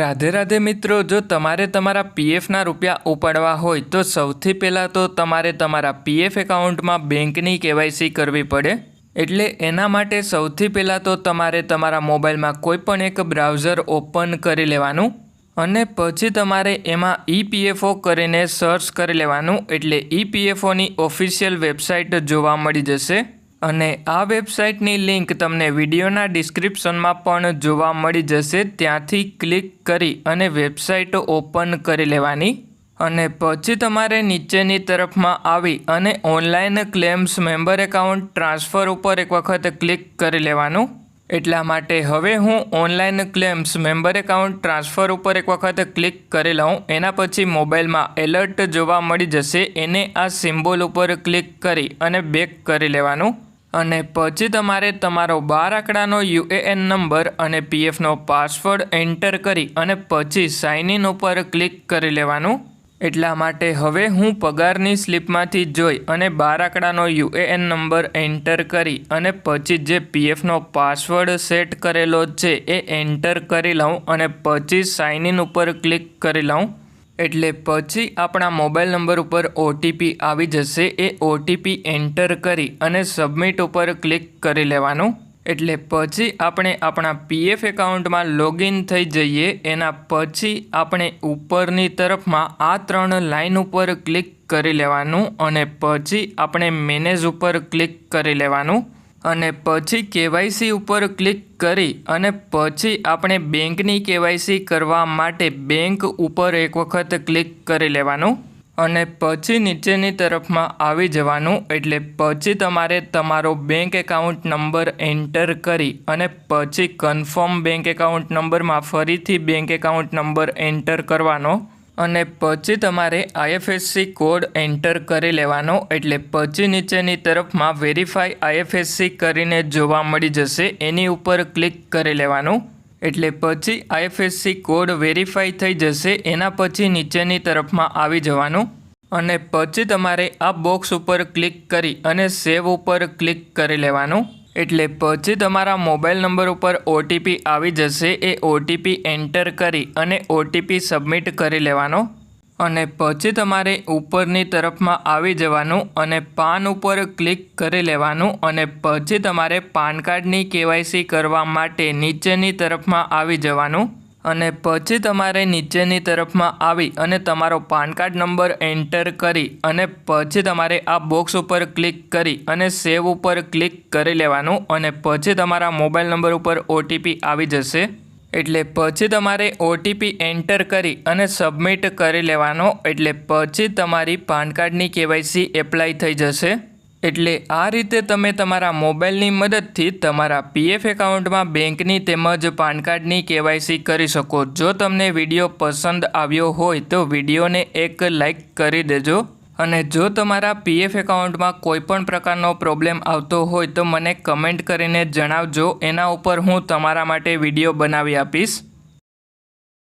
રાધે રાધે મિત્રો, જો તમારે તમારા પીએફના રૂપિયા ઉપાડવા હોય, તો સૌથી પહેલાં તો તમારે તમારા પીએફ એકાઉન્ટમાં બેંકની કેવાયસી કરવી પડે. એટલે એના માટે સૌથી પહેલાં તો તમારે તમારા મોબાઈલમાં કોઈપણ એક બ્રાઉઝર ઓપન કરી લેવાનું અને પછી તમારે એમાં ઈપીએફઓ કરીને સર્ચ કરી લેવાનું. એટલે ઈપીએફઓની ઓફિશિયલ વેબસાઇટ જોવા મળી જશે. અને આ વેબસાઇટની લિંક તમને વિડીયોના ડિસ્ક્રિપ્શનમાં પણ જોવા મળી જશે. ત્યાંથી ક્લિક કરી અને વેબસાઇટ ઓપન કરી લેવાની અને પછી તમારે નીચેની તરફમાં આવી અને online claims member account transfer ઉપર એક વખત ક્લિક કરી લેવાનું. એટલા માટે હવે હું online claims member account transfer ઉપર એક વખત ક્લિક કરી લઉં. એના પછી મોબાઈલમાં એલર્ટ જોવા મળી જશે. એને આ સિમ્બોલ ઉપર ક્લિક કરી અને બેક કરી લેવાનું. અને પછી તમારે તમારો બાર આંકડાનો યુએએન નંબર અને પીએફનો પાસવર્ડ એન્ટર કરી અને પછી સાઇન ઇન ઉપર ક્લિક કરી લેવાનું. એટલા માટે હવે હું પગારની સ્લિપમાંથી જોઈ અને બાર આંકડાનો યુએએન નંબર એન્ટર કરી અને પછી જે પીએફનો પાસવર્ડ સેટ કરેલો છે એ એન્ટર કરી લઉં અને પછી સાઇન ઇન ઉપર ક્લિક કરી લઉં. એટલે પછી આપણા મોબાઈલ નંબર ઉપર ઓટીપી આવી જશે. એ ઓટીપી એન્ટર કરી અને સબમિટ ઉપર ક્લિક કરી લેવાનું. એટલે પછી આપણે આપણા પીએફ એકાઉન્ટમાં લોગિન થઈ જઈએ. એના પછી આપણે ઉપરની તરફમાં આ ત્રણ લાઈન ઉપર ક્લિક કરી લેવાનું અને પછી આપણે મેનેજ ઉપર ક્લિક કરી લેવાનું. અને પછી કેવાયસી ઉપર ક્લિક કરી અને પછી આપણે બેંકની કેવાયસી કરવા માટે બેંક ઉપર એક વખત ક્લિક કરી લેવાનું અને પછી નીચેની તરફમાં આવી જવાનું. એટલે પછી તમારે તમારો બેંક એકાઉન્ટ નંબર એન્ટર કરી અને પછી કન્ફર્મ બેંક એકાઉન્ટ નંબરમાં ફરીથી બેંક એકાઉન્ટ નંબર એન્ટર કરવાનો. અને પછી તમારે આઈએફએસસી કોડ એન્ટર કરી લેવાનો, એટલે પછી નીચેની તરફમાં વેરીફાઈ આઈએફએસસી કરીને જોવા મળી જશે. એની ઉપર ક્લિક કરી લેવાનું, એટલે પછી આઈએફએસસી કોડ વેરીફાઈ થઈ જશે. એના પછી નીચેની તરફમાં આવી જવાનું અને પછી તમારે આ બોક્સ ઉપર ક્લિક કરી અને સેવ ઉપર ક્લિક કરી લેવાનું. એટલે પછી તમારા મોબાઈલ નંબર ઉપર ઓટીપી આવી જશે, એ ઓટીપી એન્ટર કરી અને ઓટીપી સબમિટ કરી લેવાનો. અને પછી તમારે ઉપરની તરફમાં આવી જવાનું અને પાન ઉપર ક્લિક કરી લેવાનું અને પછી તમારે પાન કાર્ડની કેવાયસી કરવા માટે નીચેની તરફમાં આવી જવાનું. અને પછી તમારે નીચેની તરફમાં આવી અને તમારો પાન કાર્ડ નંબર એન્ટર કરી અને પછી તમારે આ બોક્સ ઉપર ક્લિક કરી અને સેવ ઉપર ક્લિક કરી લેવાનું અને પછી તમારા મોબાઈલ નંબર ઉપર ઓટીપી આવી જશે. એટલે પછી તમારે ઓટીપી એન્ટર કરી અને સબમિટ કરી લેવાનો. એટલે પછી તમારી પાન કાર્ડની કેવાયસી એપ્લાય થઈ જશે. એટલે આ રીતે તમે તમારા મોબાઈલની મદદથી તમારા પીએફ એકાઉન્ટમાં બેંકની તેમજ પાન કાર્ડની કેવાયસી કરી શકો. જો તમને વીડિયો પસંદ આવ્યો હોય તો વિડીયોને એક લાઈક કરી દેજો. અને જો તમારા પીએફ એકાઉન્ટમાં કોઈપણ પ્રકારનો પ્રોબ્લેમ આવતો હોય તો મને કમેન્ટ કરીને જણાવજો. એના ઉપર હું તમારા માટે વીડિયો બનાવી આપીશ.